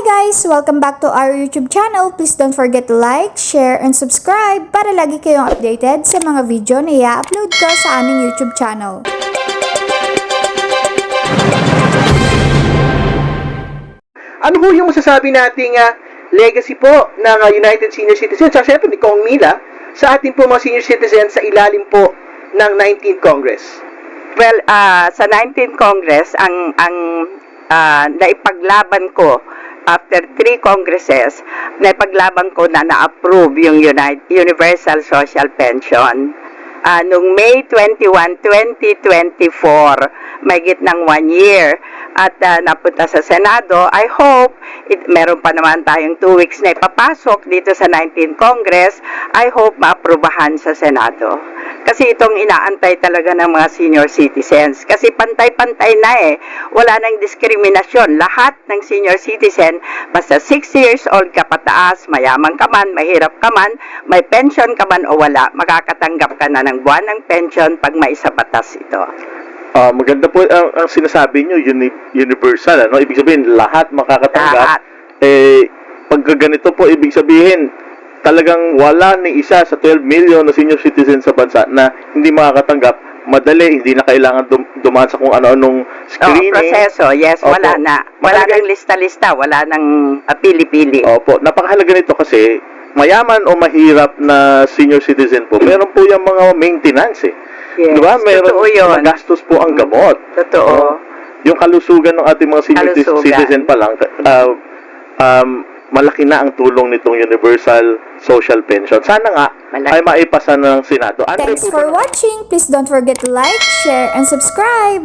guys! Welcome back to our YouTube channel. Please don't forget to like, share, and subscribe para lagi kayong updated sa mga video na i-upload ko sa aming YouTube channel. Ano ho yung masasabi nating ah, legacy po ng ah, United Senior Citizens at syempre ni Kong Mila sa ating po mga senior citizens sa ilalim po ng 19th Congress? Well, ah, sa 19th Congress, ang ang ah, naipaglaban ko after three congresses, naipaglaban ko na na-approve yung United, Universal Social Pension. Ah, nung May 21, 2024, may ng one year, at ah, napunta sa Senado, I hope, it, meron pa naman tayong two weeks na ipapasok dito sa 19th Congress, I hope maaprubahan sa Senado. Kasi itong inaantay talaga ng mga senior citizens. Kasi pantay-pantay na eh. Wala nang diskriminasyon. Lahat ng senior citizen, basta 60 years old ka pataas, mayaman ka man, mahirap ka man, may pension ka man o wala, makakatanggap ka na ng buwan ng pension pag may isa batas ito. Ah, maganda po ang, ang sinasabi nyo, uni- universal, ano? Ibig sabihin, lahat makakatanggap. Lahat. Eh, pag ganito po, ibig sabihin, talagang wala ni isa sa 12 million na senior citizens sa bansa na hindi makakatanggap. Madali, hindi na kailangan dum- dumaan sa kung ano-anong screening. proseso, yes, Opo. wala na. Wala Mahalaga- nang lista-lista, wala nang ah, pili-pili. Opo, napakahalaga nito kasi mayaman o mahirap na senior citizen po, meron po yung mga maintenance eh. Yes, Di ba? Meron totoo yun. magastos po ang gamot. Totoo. Oo. yung kalusugan ng ating mga senior Kalusugan. citizen pa lang, uh, um, malaki na ang tulong nitong universal social pension. Sana nga Malaki. ay maipasa ng Senado. Thanks for watching! Please don't forget to like, share, and subscribe!